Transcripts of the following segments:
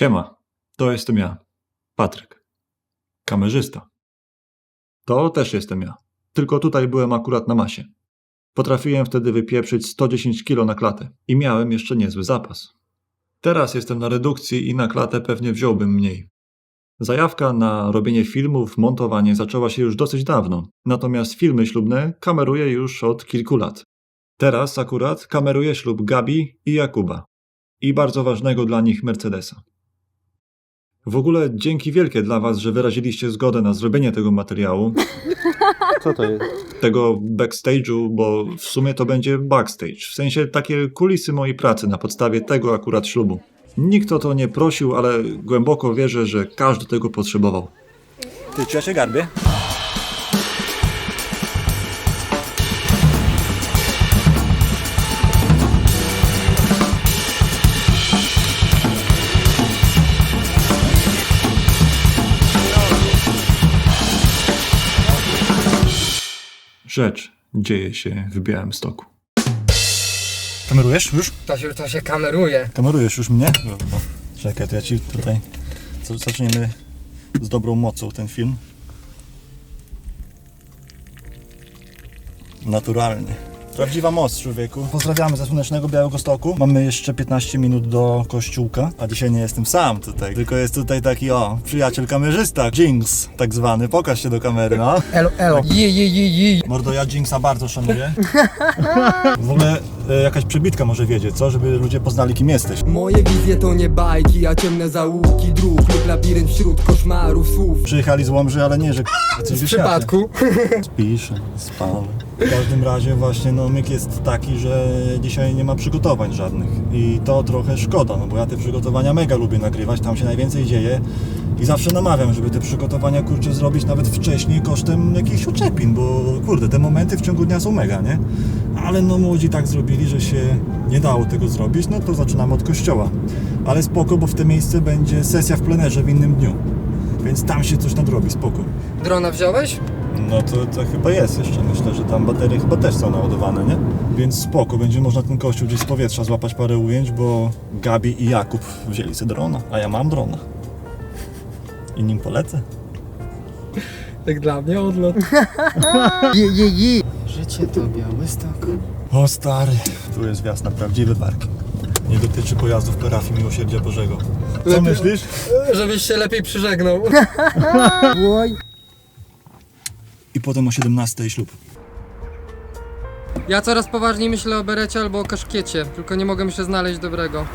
Siema, to jestem ja, Patryk. Kamerzysta. To też jestem ja. Tylko tutaj byłem akurat na masie. Potrafiłem wtedy wypieprzyć 110 kg na klatę i miałem jeszcze niezły zapas. Teraz jestem na redukcji i na klatę pewnie wziąłbym mniej. Zajawka na robienie filmów, montowanie zaczęła się już dosyć dawno, natomiast filmy ślubne kameruję już od kilku lat. Teraz akurat kameruję ślub Gabi i Jakuba i bardzo ważnego dla nich Mercedesa. W ogóle dzięki wielkie dla Was, że wyraziliście zgodę na zrobienie tego materiału, Co to jest? tego backstage'u, bo w sumie to będzie backstage, w sensie takie kulisy mojej pracy na podstawie tego akurat ślubu. Nikt o to nie prosił, ale głęboko wierzę, że każdy tego potrzebował. Ty, czy ja się garbię? Rzecz dzieje się w Białymstoku. Kamerujesz już? To się, to się kameruje. Kamerujesz już mnie? O, Czekaj, to ja ci tutaj... co- Zaczniemy z dobrą mocą ten film. Naturalnie. Prawdziwa moc, człowieku. Pozdrawiamy ze słonecznego Białego Stoku. Mamy jeszcze 15 minut do kościółka, a dzisiaj nie jestem sam tutaj, tylko jest tutaj taki, o, przyjaciel kamerzysta, Jinx tak zwany. Pokaż się do kamery, no. Elo, elo. Je, je, je, je. Mordo, ja Jinxa bardzo szanuję. W ogóle e, jakaś przebitka może wiedzieć, co? Żeby ludzie poznali, kim jesteś. Moje wizje to nie bajki, a ciemne zaułki dróg lub labirynt wśród koszmarów słów. Przyjechali z Łomży, ale nie, że coś W przypadku. Piszę, spalę. W każdym razie właśnie no myk jest taki, że dzisiaj nie ma przygotowań żadnych i to trochę szkoda, no bo ja te przygotowania mega lubię nagrywać, tam się najwięcej dzieje i zawsze namawiam, żeby te przygotowania kurczę zrobić nawet wcześniej kosztem jakichś uczepin, bo kurde, te momenty w ciągu dnia są mega, nie? Ale no młodzi tak zrobili, że się nie dało tego zrobić, no to zaczynamy od kościoła. Ale spoko, bo w te miejsce będzie sesja w plenerze w innym dniu. Więc tam się coś nadrobi, spoko. Drona wziąłeś? No to, to chyba jest jeszcze. Myślę, że tam baterie chyba też są naładowane, nie? Więc spoko, będzie można ten kościół gdzieś z powietrza złapać parę ujęć, bo Gabi i Jakub wzięli sobie drona, a ja mam drona. I nim polecę. Tak dla mnie odlot. je, je, je. Życie to Białystok. O stary, tu jest wjazd na prawdziwy parking. Nie dotyczy pojazdów parafii Miłosierdzia Bożego. Co Lepiej- myślisz? Żebyś się lepiej przyżegnał. Oj. I potem o 17 ślub. Ja coraz poważniej myślę o berecie albo o kaszkiecie, tylko nie mogę się znaleźć dobrego.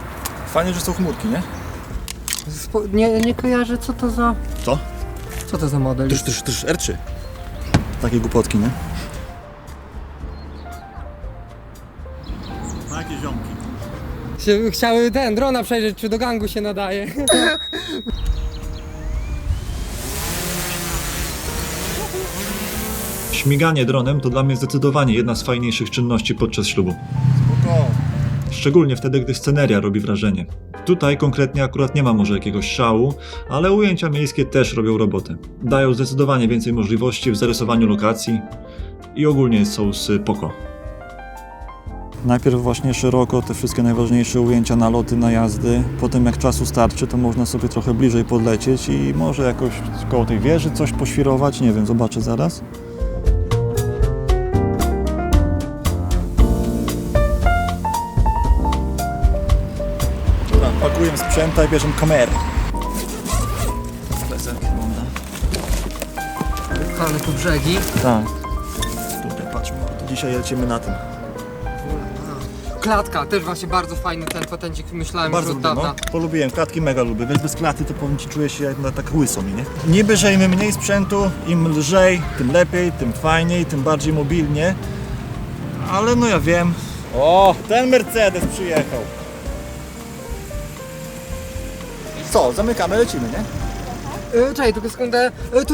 Fajnie, że są chmurki, nie? Spo- nie, nie kojarzę co to za... Co? Co to za model? Tysz, tysz, tysz, R3. Takie głupotki, nie? Ma jakieś ziomki. Się, chciały ten, drona przejrzeć, czy do gangu się nadaje. Śmiganie dronem to dla mnie zdecydowanie jedna z fajniejszych czynności podczas ślubu. Szczególnie wtedy, gdy sceneria robi wrażenie. Tutaj konkretnie akurat nie ma może jakiegoś szału, ale ujęcia miejskie też robią robotę. Dają zdecydowanie więcej możliwości w zarysowaniu lokacji i ogólnie są spoko. Najpierw właśnie szeroko te wszystkie najważniejsze ujęcia, naloty, najazdy. Potem jak czasu starczy, to można sobie trochę bliżej podlecieć i może jakoś koło tej wieży coś poświrować. Nie wiem, zobaczę zaraz. Sprzęta i bierzemy kamerę. Plecak wygląda. Ale tu brzegi. Tak. Tutaj patrzmy, to dzisiaj lecimy na tym. Klatka, też właśnie bardzo fajny ten patencik, myślałem Bardzo już od lubię, dawna. no. Polubiłem, klatki mega lubię. Wiesz, bez klaty to powiem Ci, czuję się jak na tak łyso mi, nie? Niby, że im mniej sprzętu, im lżej, tym lepiej, tym fajniej, tym bardziej mobilnie. Ale no ja wiem. O, ten Mercedes przyjechał. Co, zamykamy, lecimy, nie? E, czekaj, tylko sekundę. E, tu...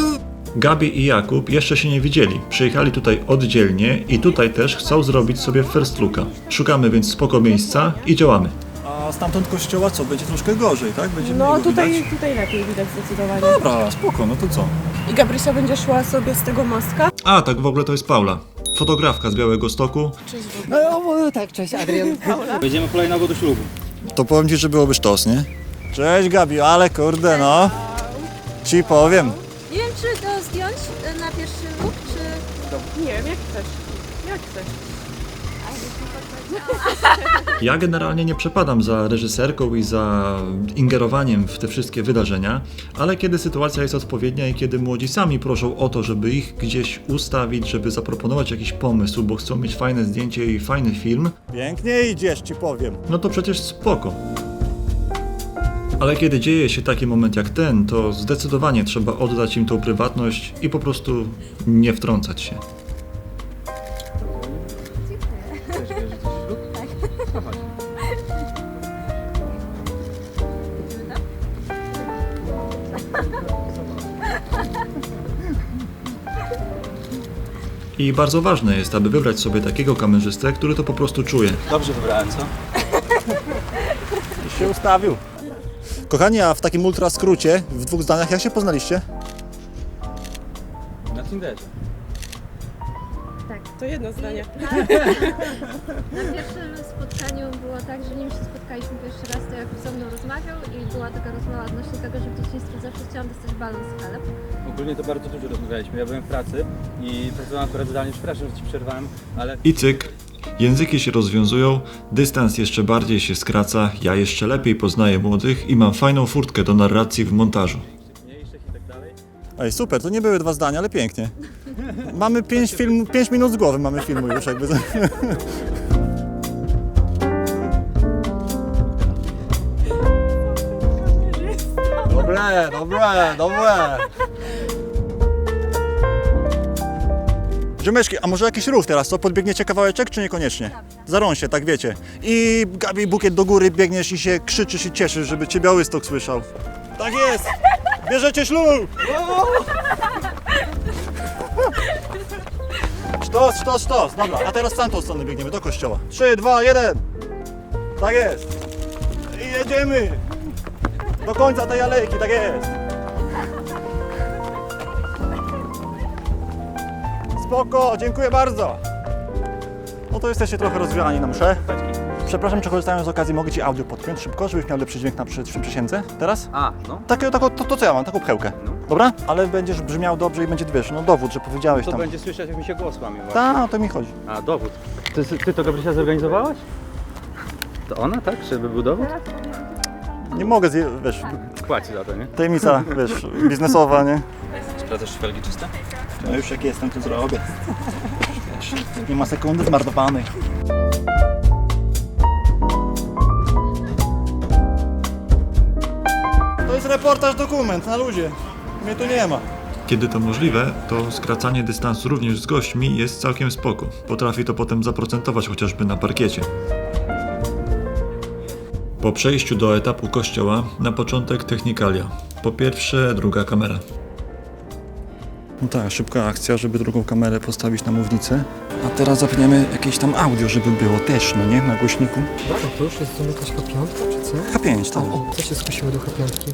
Gabi i Jakub jeszcze się nie widzieli. Przyjechali tutaj oddzielnie i tutaj też chcą zrobić sobie first looka. Szukamy więc spoko miejsca i działamy. A stamtąd kościoła co? Będzie troszkę gorzej, tak? Będzie No mniej go tutaj, widać? tutaj lepiej widać zdecydowanie. Dobra, spoko, no to co? I Gabrysia będzie szła sobie z tego mostka. A, tak w ogóle to jest Paula. Fotografka z Białego Stoku. Cześć E, o, tak, cześć Adrian. Będziemy kolejnego do ślubu. To powiem Ci, że byłoby sztos, nie? Cześć Gabi, ale kurde no. Ci powiem. Nie wiem, czy to zdjąć e, na pierwszy luk, czy... Nie wiem, jak chcesz. Jak chcesz. Ja generalnie nie przepadam za reżyserką i za ingerowaniem w te wszystkie wydarzenia, ale kiedy sytuacja jest odpowiednia i kiedy młodzi sami proszą o to, żeby ich gdzieś ustawić, żeby zaproponować jakiś pomysł, bo chcą mieć fajne zdjęcie i fajny film, Pięknie idziesz, ci powiem. no to przecież spoko. Ale kiedy dzieje się taki moment jak ten, to zdecydowanie trzeba oddać im tą prywatność i po prostu nie wtrącać się. I bardzo ważne jest, aby wybrać sobie takiego kamerzystę, który to po prostu czuje. Dobrze wybrałem, co? Już się ustawił. Kochani, a w takim ultra skrócie, w dwóch zdaniach, jak się poznaliście? Na Tinderze. To jedno zdanie. Na pierwszym spotkaniu było tak, że nim się spotkaliśmy pierwszy raz, to jak ze mną rozmawiał i była taka rozmowa odnośnie tego, że w dzieciństwie zawsze chciałam dostać balon z skalep. Ogólnie to bardzo dużo rozmawialiśmy. Ja byłem w pracy i pracowałem akurat zdalnie. Przepraszam, że Ci przerwałem, ale I cyk. Języki się rozwiązują, dystans jeszcze bardziej się skraca, ja jeszcze lepiej poznaję młodych i mam fajną furtkę do narracji w montażu. Ej, super, to nie były dwa zdania, ale pięknie. Mamy pięć, film, pięć minut z głowy, mamy filmu już jakby. Dobre, dobre, dobre. Ziomeczki, a może jakiś rów teraz, co? Podbiegniecie kawałeczek, czy niekoniecznie? Zarą się, tak wiecie. I Gabi, bukiet do góry, biegniesz i się krzyczysz i cieszysz, żeby cię Białystok słyszał. Tak jest! Bierzecie ślub! Sztos, sztos, sztos. Dobra, a teraz w tamtą stronę biegniemy, do kościoła. 3, 2, 1. Tak jest. I jedziemy. Do końca tej alejki, tak jest. Spoko, dziękuję bardzo. No to jesteście trochę rozgrzani na mszę. Przepraszam, czy korzystając z okazji mogę Ci audio podpiąć szybko, żebyś miał lepszy dźwięk na przy, przy przysięce? Teraz? A, no. Takie, tako, to, to co ja mam, taką pchełkę. No. Dobra? Ale będziesz brzmiał dobrze i będzie, wiesz, no dowód, że powiedziałeś To tam. będzie słyszeć, jak mi się głos łamie właśnie. Tak, o to mi chodzi. A, dowód. Ty, ty to Gabrysia zorganizowałaś? To ona, tak? Żeby był dowód? Nie mogę, zje, wiesz, Płaci za to, nie? tajemnica, wiesz, biznesowa, nie? Sprawdzasz felgi czyste? No już jak jestem, to zrobię. Nie ma sekundy zmarnowanej. To jest reportaż, dokument, na ludzie. Mnie tu nie ma. Kiedy to możliwe, to skracanie dystansu również z gośćmi jest całkiem spoko. Potrafi to potem zaprocentować chociażby na parkiecie. Po przejściu do etapu kościoła, na początek technikalia. Po pierwsze, druga kamera. No tak, szybka akcja, żeby drugą kamerę postawić na mównicę. A teraz zapniemy jakieś tam audio, żeby było też, no nie? Na głośniku. Dobra, to już jest jakaś H5, czy co? H5, tak. O, o, co się skusiło do H5?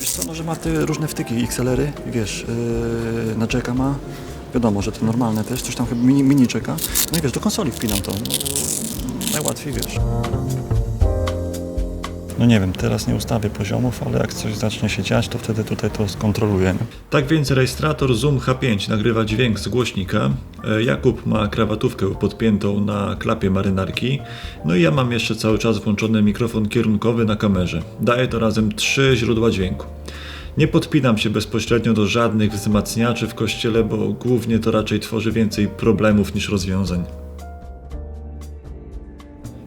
Wiesz co, no, że ma te różne wtyki, XLR-y, wiesz, yy, na jacka ma, wiadomo, że to normalne też, coś tam chyba mini, mini jacka. No i wiesz, do konsoli wpinam to, no, najłatwiej, wiesz. No nie wiem, teraz nie ustawię poziomów, ale jak coś zacznie się dziać, to wtedy tutaj to skontroluję. Nie? Tak więc rejestrator Zoom H5 nagrywa dźwięk z głośnika. E, Jakub ma krawatówkę podpiętą na klapie marynarki. No i ja mam jeszcze cały czas włączony mikrofon kierunkowy na kamerze. Daje to razem trzy źródła dźwięku. Nie podpinam się bezpośrednio do żadnych wzmacniaczy w kościele, bo głównie to raczej tworzy więcej problemów niż rozwiązań.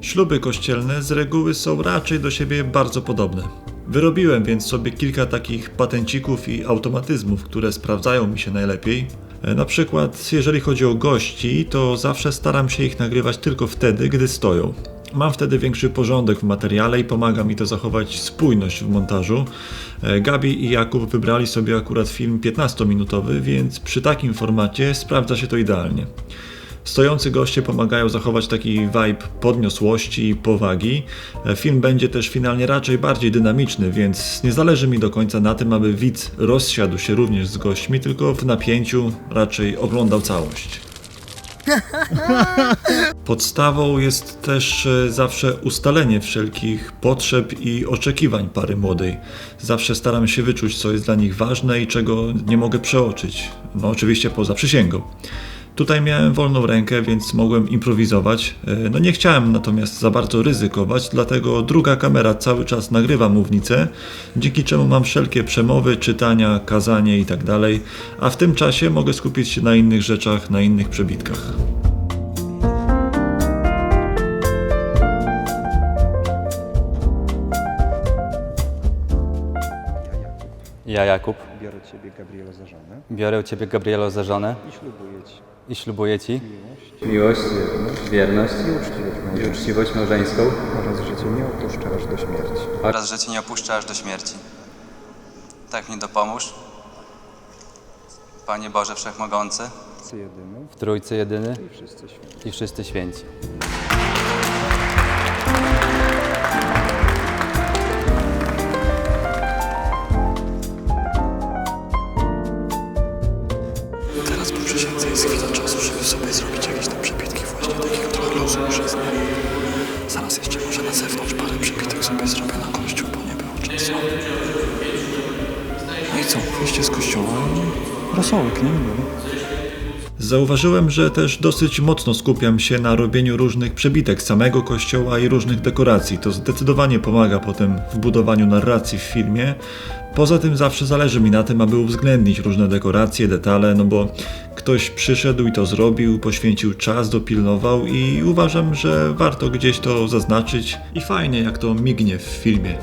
Śluby kościelne z reguły są raczej do siebie bardzo podobne. Wyrobiłem więc sobie kilka takich patencików i automatyzmów, które sprawdzają mi się najlepiej. E, Na przykład, jeżeli chodzi o gości, to zawsze staram się ich nagrywać tylko wtedy, gdy stoją. Mam wtedy większy porządek w materiale i pomaga mi to zachować spójność w montażu. E, Gabi i Jakub wybrali sobie akurat film 15-minutowy, więc przy takim formacie sprawdza się to idealnie. Stojący goście pomagają zachować taki vibe podniosłości i powagi. E, Film będzie też finalnie raczej bardziej dynamiczny, więc nie zależy mi do końca na tym, aby widz rozsiadł się również z gośćmi, tylko w napięciu raczej oglądał całość. Podstawą jest też e, zawsze ustalenie wszelkich potrzeb i oczekiwań pary młodej. Zawsze staram się wyczuć, co jest dla nich ważne i czego nie mogę przeoczyć. No oczywiście poza przysięgą. Tutaj miałem wolną rękę, więc mogłem improwizować. E, No nie chciałem natomiast za bardzo ryzykować, dlatego druga kamera cały czas nagrywa mównicę, dzięki czemu mam wszelkie przemowy, czytania, kazanie itd., a w tym czasie mogę skupić się na innych rzeczach, na innych przebitkach. Ja, Jakub, Biorę Ciebie, Gabriela, za żonę biorę Ciebie, Gabrielo, za żonę i ślubuję Ci i ślubuję Ci miłość, wierność i uczciwość i małżeńską uczciwość małżeńską oraz że Cię nie opuszczę aż do śmierci. oraz że Cię nie opuszczę aż do śmierci. Tak mi dopomóż. Panie Boże Wszechmogący, w Trójcy Jedyny i wszyscy święci. i wszyscy święci. Zaraz jeszcze może na zewnątrz parę przebitek sobie zrobię na kościół, bo nie było czasu. No i co? Wyjście z kościoła i rosołek, nie? Zauważyłem, że też dosyć mocno skupiam się na robieniu różnych przebitek samego kościoła i różnych dekoracji. To zdecydowanie pomaga potem w budowaniu narracji w filmie. Poza tym zawsze zależy mi na tym, aby uwzględnić różne dekoracje, detale, no bo ktoś przyszedł i to zrobił, poświęcił czas, dopilnował i uważam, że warto gdzieś to zaznaczyć i fajnie jak to mignie w filmie.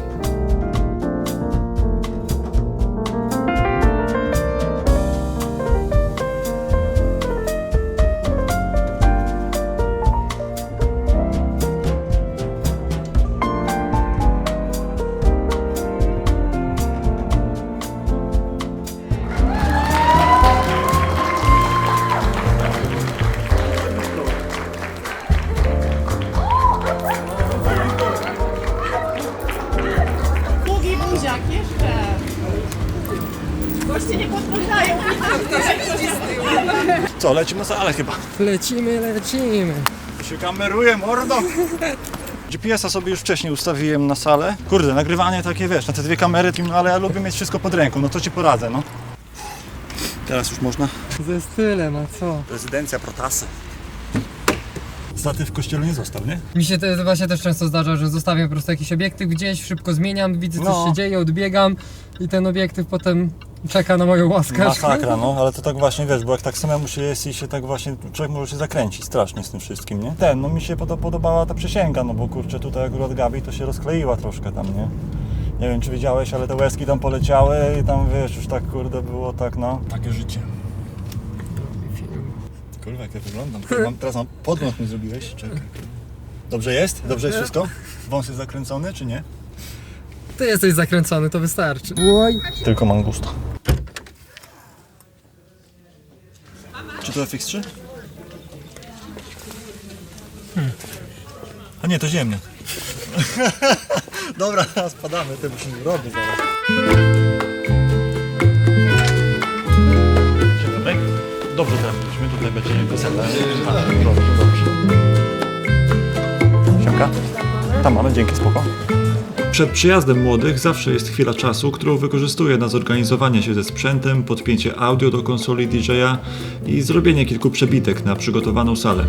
Co, lecimy na salę chyba. Lecimy, lecimy. się kameruje, mordo. GPS-a sobie już wcześniej ustawiłem na salę. Kurde, nagrywanie takie wiesz, na te dwie kamery, no ale ja lubię mieć wszystko pod ręką, no to ci poradzę, no. Teraz już można. Ze stylem, a co? Rezydencja Protasy. Statyw w kościele nie został, nie? Mi się to właśnie też często zdarza, że zostawiam po prostu jakiś obiektyw gdzieś, szybko zmieniam, widzę co No. się dzieje, odbiegam i ten obiektyw potem czeka na moją łaskę. Masakra, no, ale to tak właśnie, wiesz, bo jak tak samemu się jest i się tak właśnie, człowiek może się zakręcić strasznie z tym wszystkim, nie? Ten, no mi się podo- podobała ta przysięga, no bo kurczę, tutaj akurat Gabi to się rozkleiła troszkę tam, nie? Nie wiem, czy widziałeś, ale te łezki tam poleciały i tam, wiesz, już tak, kurde, było tak, no. Takie życie. Kurwa, jak ja wyglądam. Mam, teraz mam podgląd mi zrobiłeś, czekaj. Dobrze jest? Dobrze jest wszystko? Wąs jest zakręcony, czy nie? Ty jesteś zakręcony, to wystarczy. Oj. Tylko mangusta. To FX3? A nie, to ziemny. Dobra, spadamy, to musimy robić zaraz. Dzień dobry. Dobrze trafiliśmy, tutaj będzie wesele. Tak, dobrze, dobrze. Siemka. Tam mamy, dzięki, spoko. Przed przyjazdem młodych zawsze jest chwila czasu, którą wykorzystuję na zorganizowanie się ze sprzętem, podpięcie audio do konsoli DJ-a i zrobienie kilku przebitek na przygotowaną salę.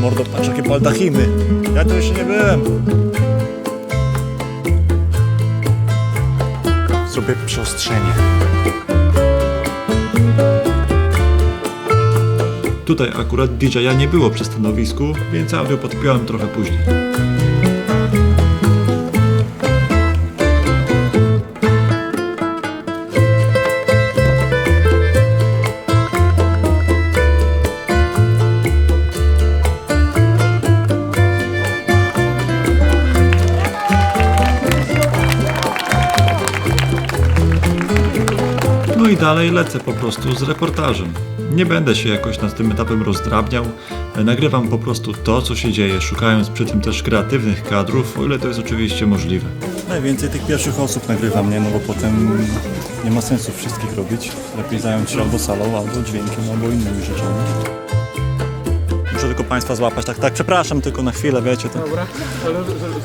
Mordo, patrz jakie baldachimy. Ja tu jeszcze nie byłem. Zrobię przyostrzenie. Tutaj akurat DJ-a nie było przy stanowisku, więc audio podpiąłem trochę później. Dalej lecę po prostu z reportażem. Nie będę się jakoś nad tym etapem rozdrabniał. Nagrywam po prostu to, co się dzieje, szukając przy tym też kreatywnych kadrów, o ile to jest oczywiście możliwe. Najwięcej tych pierwszych osób nagrywam, nie? No bo potem nie ma sensu wszystkich robić. Lepiej zająć się albo salą, albo dźwiękiem, albo innymi rzeczami. Państwa złapać, tak, tak, przepraszam, tylko na chwilę, wiecie, to... Dobra, ale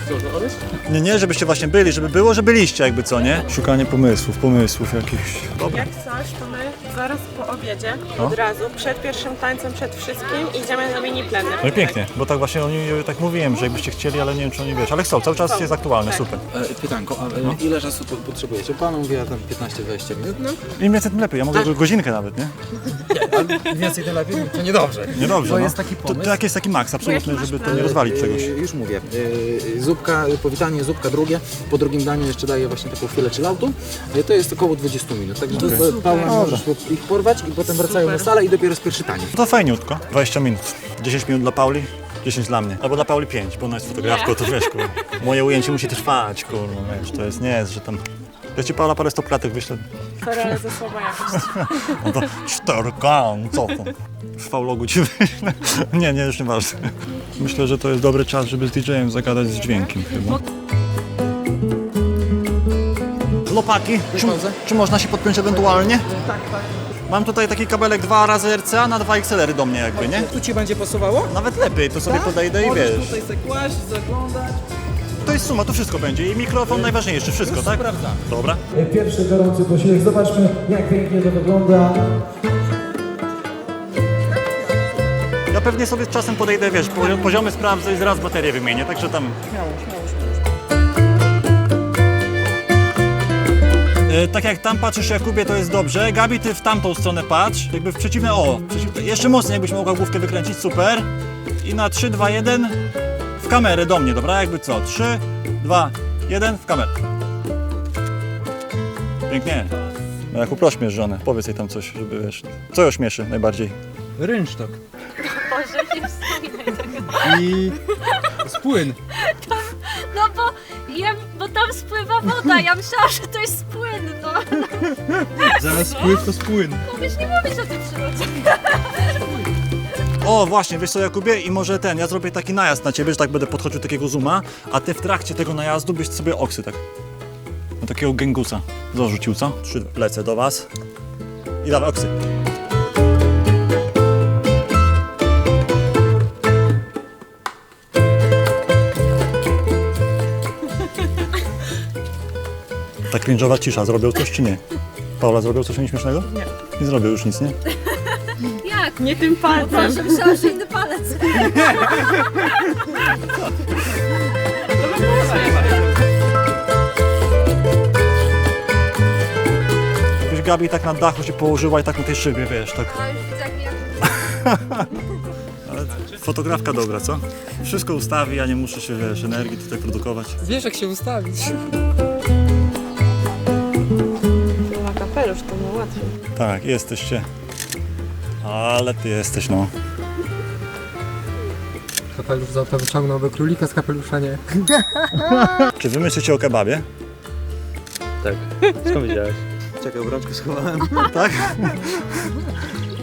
co, że odejść? Nie, nie, żebyście właśnie byli, żeby było, że byliście jakby, co, nie? Szukanie pomysłów, pomysłów jakichś. Dobra. Jak coś, to my zaraz po obiedzie, No. od razu, przed pierwszym tańcem, przed wszystkim, idziemy na mini plener. No i pięknie, bo tak właśnie oni, tak mówiłem, że jakbyście chcieli, ale nie wiem, czy oni wiesz, ale chcą, cały czas jest aktualny, Tak. super. E, pytanko, a e, ile czasu po, potrzebujecie? Pan mówi, ja tam 15-20 minut. No, Im więcej, tym lepiej, ja mogę go- godzinkę nawet, nie? a więcej tym lepiej, to niedobrze. Niedobrze, To no. jest taki To, pomysł. to jak jest taki maks, absolutny, żeby to nie rozwalić czegoś. E, Już mówię. E, Zupka, powitanie, zupka drugie. Po drugim daniu jeszcze daję właśnie taką chwilę chilloutu. E, To jest około 20 minut. Także okay. Paweł możesz ich porwać i potem wracają na salę i dopiero jest pierwszy taniec. No to fajniutko, 20 minut. 10 minut dla Pauli, 10 dla mnie. Albo dla Pauli 5, bo ona jest fotografką, to wiesz, kurwa. Moje ujęcie musi trwać, kurwa, wiesz, to jest, nie jest, że tam... Ja ci Paula parę stoplatek wyślę, Sorry, ze słaba jakość. no to 4K, no co tam. W vlogu ci wyślę. Nie, nie, już nieważne. Myślę, że to jest dobry czas, żeby z DJ-em zagadać z dźwiękiem chyba. Lopaki, czy, czy można się podpiąć ewentualnie? Tak, tak. Mam tutaj taki kabelek 2 razy RCA na 2 XLR do mnie jakby, nie? Tu ci będzie pasowało? Nawet lepiej, to sobie podejdę i wiesz. Tutaj kłaść, zaglądać. To jest suma, to wszystko będzie. I mikrofon najważniejszy, wszystko, tak? sprawdzam. Dobra. Pierwszy gorący posiłek. Zobaczmy, jak pięknie to wygląda. Ja pewnie sobie z czasem podejdę, wiesz, poziom- poziomy sprawdzę i zaraz baterię wymienię, także tam... E, Tak jak tam patrzysz Jakubie, to jest dobrze. Gabi, ty w tamtą stronę patrz. Jakby w przeciwne, o, przeciwne, jeszcze mocniej jakbyś mogła główkę wykręcić, super. I na 3, 2, 1 w kamerę do mnie, dobra? Jakby co? 3, 2, 1 w kamerę. Pięknie. No jak uprośmiesz żonę, powiedz jej tam coś, żeby wiesz. Co ją śmieszy najbardziej? Rynsztok. Boże, nie wspominaj tego. I spłyn. No bo, ja, bo tam spływa woda, ja myślałam, że to jest płyn, no. Zamiast spływ to spłyn. Mówisz, nie mówisz o tym przyrodzie. O, właśnie, wiesz co Jakubie? I może ten, ja zrobię taki najazd na ciebie, że tak będę podchodził takiego zooma, a ty w trakcie tego najazdu byś sobie oksy tak. No takiego gęgusa zarzucił, co? Trzy, lecę do was. I dawaj oksy. Ta cringe'owa cisza, zrobił coś czy nie? Paula, zrobił coś nieśmiesznego? Nie. Nie zrobił już nic, nie? Jak? Nie tym palcem. Myślałam, że inny palec. Jakbyś Gabi tak na dachu się położyła i tak na tej szybie, wiesz, tak. A już widzę, jak mnie Ale fotografka dobra, co? Wszystko ustawi, ja nie muszę się, wiesz, energii tutaj produkować. Wiesz jak się ustawić. Kapelusz, to mu łatwiej. Tak, jesteście. Ale ty jesteś, no. Kapelusz za to wyciągnąłby królika z kapelusza, nie? Czy wy myślicie o kebabie? Tak. Skąd wiedziałeś? Czekaj, obrączkę schowałem. Tak?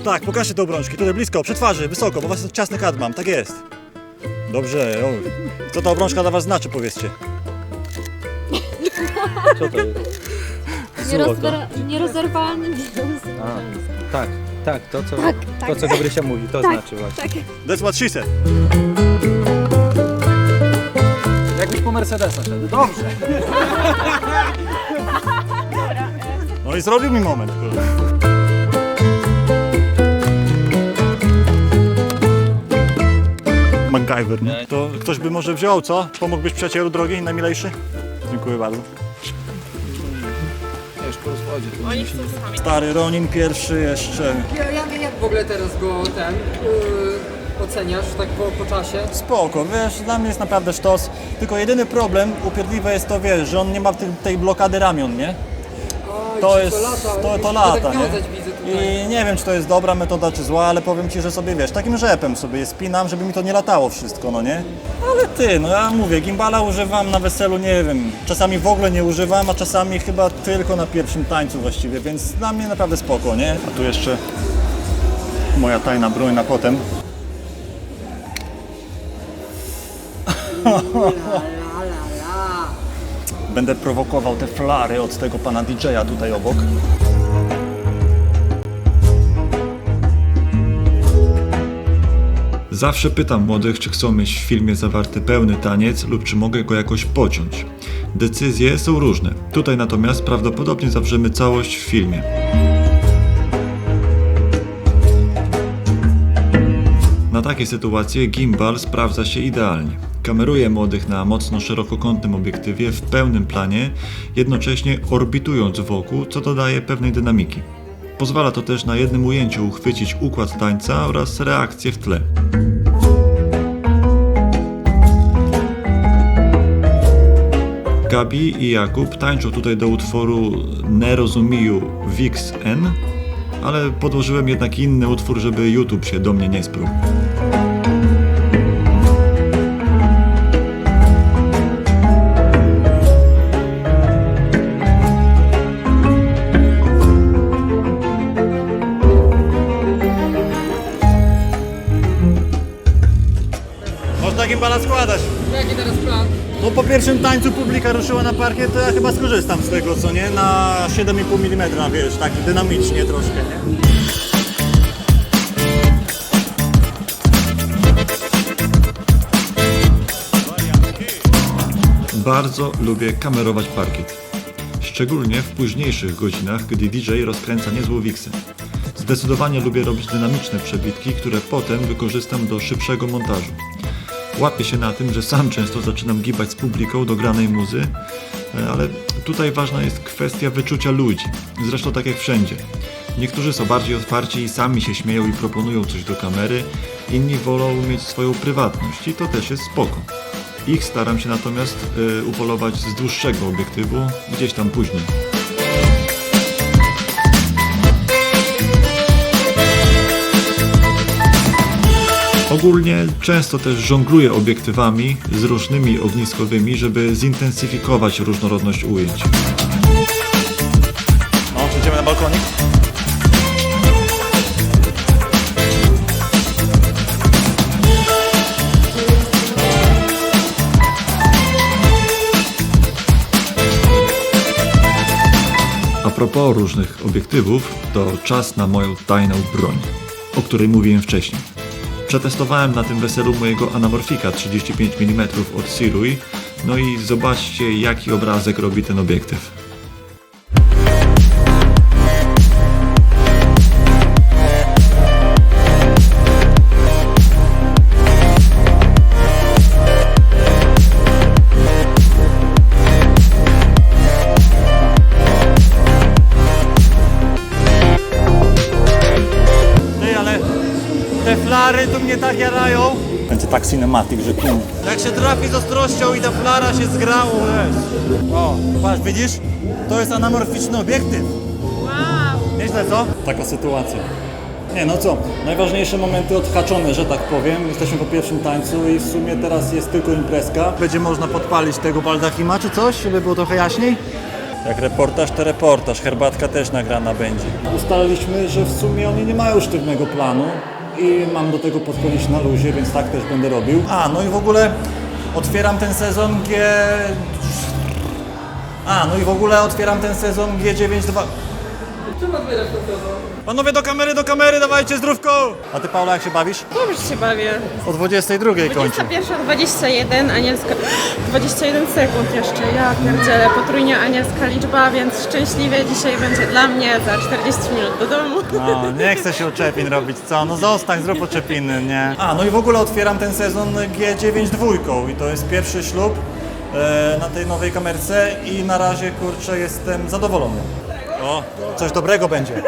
tak, pokażcie te obrączki. Tutaj blisko, przy twarzy, wysoko, bo was ciasny kadr mam, tak jest. Dobrze, o. Co ta obrączka dla was znaczy, powiedzcie. Co to jest? Nierozwer- nierozerwalny mięs. Tak, tak, to co, Tak, to, tak. co Gabrysia mówi, to Tak, znaczy właśnie. Tak. That's what she said. Jakbyś po Mercedesa szedł. Dobrze. No i zrobił mi moment, kurde. MacGyver, nie? To ktoś by może wziął, co? Pomógłbyś przyjacielu drogi, najmilejszy? Dziękuję bardzo. Oni. Stary Ronin pierwszy jeszcze. Ja, ja, jak w ogóle teraz go ten yy, oceniasz tak po, po czasie? Spoko, wiesz, dla mnie jest naprawdę sztos. Tylko jedyny problem upierdliwe jest to, wiesz, że on nie ma tej, tej blokady ramion, nie? Oj, To jest, lata, to, to lata, tak nie? I nie wiem, czy to jest dobra metoda, czy zła, ale powiem Ci, że sobie, wiesz, takim rzepem sobie je spinam, żeby mi to nie latało wszystko, no nie? Ale Ty, no ja mówię, gimbala używam na weselu, nie wiem, czasami w ogóle nie używam, a czasami chyba tylko na pierwszym tańcu właściwie, więc dla mnie naprawdę spoko, nie? A tu jeszcze moja tajna broń na potem. Będę prowokował te flary od tego pana DJ-a tutaj obok. Zawsze pytam młodych, czy chcą mieć w filmie zawarty pełny taniec lub czy mogę go jakoś pociąć. Decyzje są różne. Tutaj natomiast prawdopodobnie zawrzemy całość w filmie. Na takie sytuacje gimbal sprawdza się idealnie. Kameruje młodych na mocno szerokokątnym obiektywie w pełnym planie, jednocześnie orbitując wokół, co dodaje pewnej dynamiki. Pozwala to też na jednym ujęciu uchwycić układ tańca oraz reakcję w tle. Gabi i Jakub tańczą tutaj do utworu Nie rozumiju Vix N, ale podłożyłem jednak inny utwór, żeby YouTube się do mnie nie sprół. No po pierwszym tańcu publika ruszyła na parkiet, to ja chyba skorzystam z tego, co nie? Na 7,5 mm, wiesz, tak dynamicznie troszkę, nie? Bardzo lubię kamerować parkiet. Szczególnie w późniejszych godzinach, gdy DJ rozkręca niezłą wiksę. Zdecydowanie lubię robić dynamiczne przebitki, które potem wykorzystam do szybszego montażu. Łapię się na tym, że sam często zaczynam gibać z publiką do granej muzy, e, ale tutaj ważna jest kwestia wyczucia ludzi. Zresztą tak jak wszędzie. Niektórzy są bardziej otwarci i sami się śmieją i proponują coś do kamery, inni wolą mieć swoją prywatność i to też jest spoko. Ich staram się natomiast y, upolować z dłuższego obiektywu, gdzieś tam później. Ogólnie często też żongluję obiektywami z różnymi ogniskowymi, żeby zintensyfikować różnorodność ujęć. No, przejdziemy na balkonik. A propos różnych obiektywów, to czas na moją tajną broń, o której mówiłem wcześniej. Przetestowałem na tym weselu mojego anamorfika 35 mm od Sirui, no i zobaczcie jaki obrazek robi ten obiektyw. Będzie tak cinematic, że kum. Jak się trafi z ostrością i ta flara się zgrało, wiesz. O, patrz, widzisz? To jest anamorficzny obiektyw. Wow! Nieźle, co? Taka sytuacja. Nie, no co, najważniejsze momenty odhaczone, że tak powiem. Jesteśmy po pierwszym tańcu i w sumie teraz jest tylko imprezka. Będzie można podpalić tego baldachima czy coś, żeby było trochę jaśniej? Jak reportaż, to reportaż. Herbatka też nagrana będzie. Ustaliliśmy, że w sumie oni nie mają sztywnego planu i mam do tego podchodzić na luzie, więc tak też będę robił. A, no i w ogóle otwieram ten sezon G... A, no i w ogóle otwieram ten sezon G92... Czym odbierasz ten sezon? Panowie do kamery, do kamery, dawajcie zdrówką! A ty Paula jak się bawisz? Dobrze się bawię. O 22 kończy. 21.21, anielska... 21 sekund jeszcze, ja pierdzielę, potrójnie anielska liczba, więc szczęśliwie dzisiaj będzie dla mnie za 40 minut do domu. No, nie chcę się oczepin robić, co? No zostań, zrób oczepiny, nie? A, no i w ogóle otwieram ten sezon G9 dwójką i to jest pierwszy ślub e, na tej nowej kamerce i na razie, kurczę, jestem zadowolony. O, coś dobrego będzie.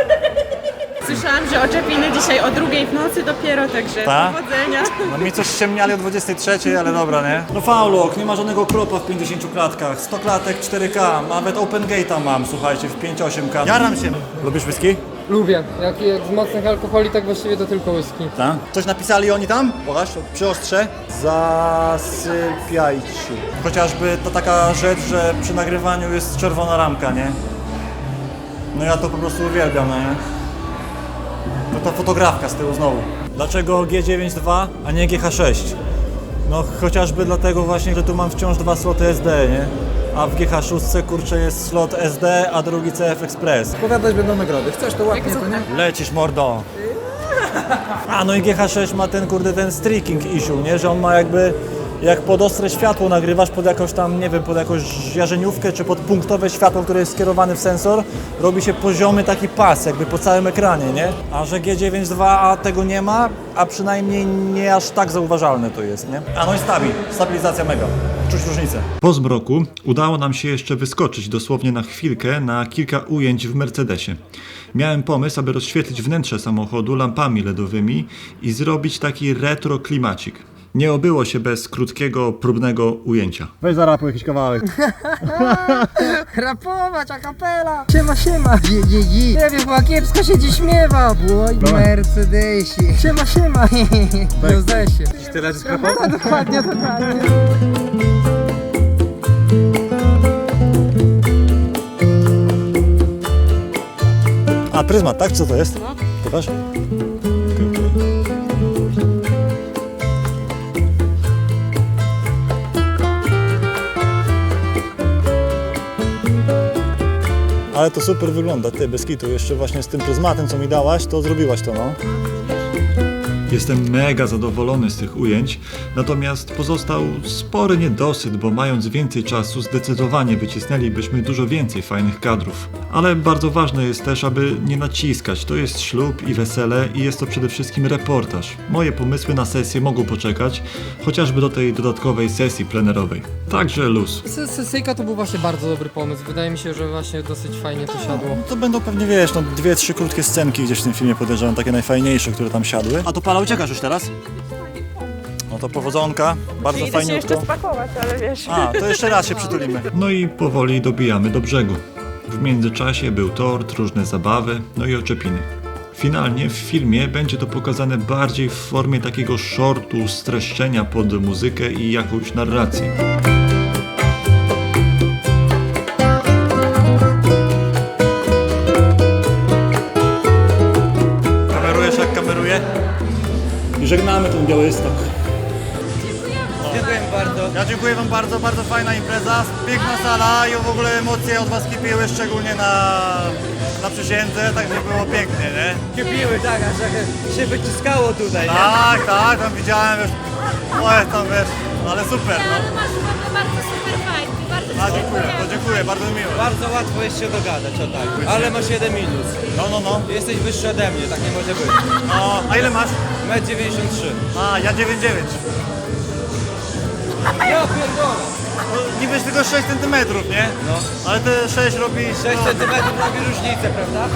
Słyszałam, że oczepiny dzisiaj o drugiej w nocy dopiero, także Tak? powodzenia. No mi coś ściemniali o 23, ale dobra, nie? No faulok, nie ma żadnego kropa w 50 klatkach, 100 klatek 4K, nawet Open Gate'a mam, słuchajcie, w 5.8K. Jaram się. Lubisz whisky? Lubię. Jak, jak z mocnych alkoholi, tak właściwie to tylko whisky. Tak. Coś napisali oni tam? Pokaż, przyostrze. Zasypiajcie. Chociażby to taka rzecz, że przy nagrywaniu jest czerwona ramka, nie? No ja to po prostu uwielbiam, no nie? Ta fotografka z tyłu znowu. Dlaczego G92, a nie GH6? No chociażby dlatego właśnie, że tu mam wciąż dwa sloty SD, nie? a w GH6 kurczę jest slot SD, a drugi CF Express. Powiadać będą nagrody. Chcesz to łapnie, to nie? Lecisz mordo. A no i GH6 ma ten kurde ten streaking issue, nie? Że on ma jakby jak pod ostre światło nagrywasz pod jakąś tam, nie wiem, pod jakąś jarzeniówkę czy pod punktowe światło, które jest skierowane w sensor, robi się poziomy taki pas, jakby po całym ekranie, nie? A że G92 tego nie ma, a przynajmniej nie aż tak zauważalne to jest, nie? A no i stabil, stabilizacja mega. Czuć różnicę. Po zmroku udało nam się jeszcze wyskoczyć dosłownie na chwilkę na kilka ujęć w Mercedesie. Miałem pomysł, aby rozświetlić wnętrze samochodu lampami LEDowymi i zrobić taki retro klimacik. Nie obyło się bez krótkiego, próbnego ujęcia. Weź zarapuj jakiś kawałek. Rapować, a kapela! Siema, siema! Je, je, je. Nie wiem, była kiepsko się dziś śmiewa! Oj, Mercedesie! Siema, siema! Józesie! Tyle skrapowa? Dokładnie, dokładnie. A pryzmat, tak? Co to jest? No. Pokaż. Ale to super wygląda, ty, bez kitu. Jeszcze właśnie z tym pryzmatem, co mi dałaś, to zrobiłaś to, no. Jestem mega zadowolony z tych ujęć, natomiast pozostał spory niedosyt, bo mając więcej czasu zdecydowanie wycisnęlibyśmy dużo więcej fajnych kadrów. Ale bardzo ważne jest też, aby nie naciskać. To jest ślub i wesele i jest to przede wszystkim reportaż. Moje pomysły na sesję mogą poczekać, chociażby do tej dodatkowej sesji plenerowej. Także luz. Se- Sesyjka to był właśnie bardzo dobry pomysł. Wydaje mi się, że właśnie dosyć fajnie to siadło. No to będą pewnie, wiesz, no dwie, trzy krótkie scenki gdzieś w tym filmie podejrzewam, takie najfajniejsze, które tam siadły. A to Pala, uciekasz już teraz? No to powodzonka, bardzo Idę się fajniutko. jeszcze spakować, ale wiesz. A, to jeszcze raz się przytulimy. No i powoli dobijamy do brzegu. W międzyczasie był tort, różne zabawy, no i oczepiny. Finalnie w filmie będzie to pokazane bardziej w formie takiego shortu, streszczenia pod muzykę i jakąś narrację. I żegnamy ten Białystok. Dziękuję bardzo. Ja dziękuję Wam bardzo, bardzo fajna impreza, piękna sala i w ogóle emocje od Was kipiły, szczególnie na, na przysiędze, także było pięknie, nie? Kipiły, tak, aż się wyciskało tutaj, nie? Tak, tak, tam widziałem, wiesz, oj, tam wiesz, ale super, no. A dziękuję, to dziękuję, bardzo mi miło. Bardzo łatwo jest się dogadać, o tak. Ale masz jeden minus. No, no, no. Jesteś wyższy ode mnie, tak nie może być. no a ile masz? 1,93 93. A, ja 9,9. Ja pierdolę! No, niby jest tylko 6 cm, nie? No. Ale te 6 robi... 6 no, cm robi różnicę, prawda?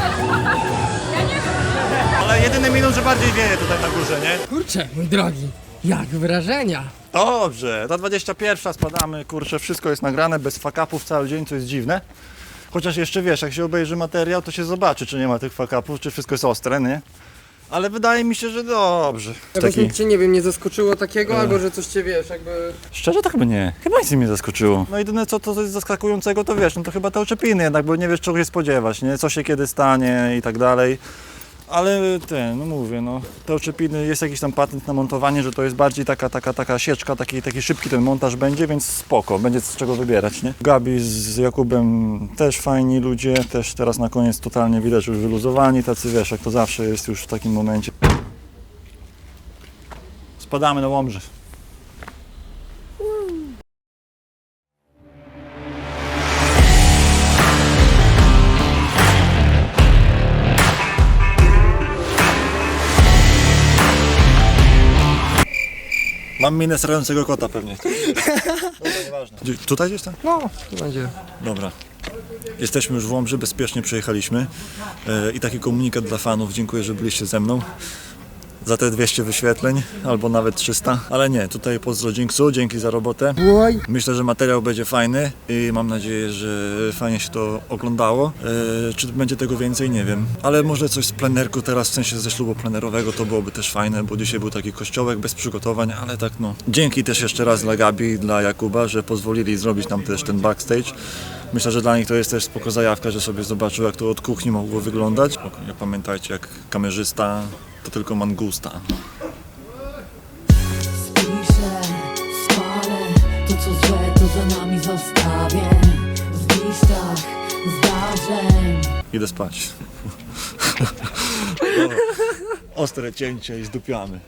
Ale jedyny minus, że bardziej wieje tutaj na górze, nie? Kurczę, mój drogi, jak wrażenia! Dobrze, za 21 spadamy, kurczę, wszystko jest nagrane, bez fakapów cały dzień, co jest dziwne. Chociaż jeszcze wiesz, jak się obejrzy materiał, to się zobaczy, czy nie ma tych fakapów, czy wszystko jest ostre, nie? Ale wydaje mi się, że dobrze. Jakoś Taki... nic cię, nie wiem, nie zaskoczyło takiego, E. albo że coś cię, wiesz, jakby... Szczerze tak by nie. Chyba nic mnie zaskoczyło. No jedyne co to jest zaskakującego, to wiesz, no to chyba te oczepiny jednak, bo nie wiesz czego się spodziewać, nie? Co się kiedy stanie i tak dalej. Ale ten, no mówię, no te oczepiny, jest jakiś tam patent na montowanie, że to jest bardziej taka, taka, taka sieczka, taki, taki szybki ten montaż będzie, więc spoko, będzie z czego wybierać, nie? Gabi z Jakubem też fajni ludzie, też teraz na koniec totalnie widać już wyluzowani, tacy wiesz, jak to zawsze jest już w takim momencie. Spadamy na Łomży. Mam minę srającego kota pewnie. Dobra, nieważne. Gdzie- Tutaj gdzieś tam? No, to będzie. Dobra. Jesteśmy już w Łomży, bezpiecznie przejechaliśmy. E, I taki komunikat dla fanów. Dziękuję, że byliście ze mną. Za te 200 wyświetleń, albo nawet 300. Ale nie, tutaj pozdro Jinxu, dzięki za robotę. Myślę, że materiał będzie fajny i mam nadzieję, że fajnie się to oglądało. E, czy będzie tego więcej, nie wiem. Ale może coś z plenerku teraz, w sensie ze ślubu plenerowego, to byłoby też fajne, bo dzisiaj był taki kościołek bez przygotowań, ale tak no. Dzięki też jeszcze raz dla Gabi i dla Jakuba, że pozwolili zrobić nam też ten backstage. Myślę, że dla nich to jest też spoko zajawka, że sobie zobaczył, jak to od kuchni mogło wyglądać. Pamiętajcie, jak kamerzysta, to tylko mangusta. Spiszę, spalę, to co złe to za nami zostawię W listach zdarzeń Idę spać. Ostre cięcie i zdupiamy.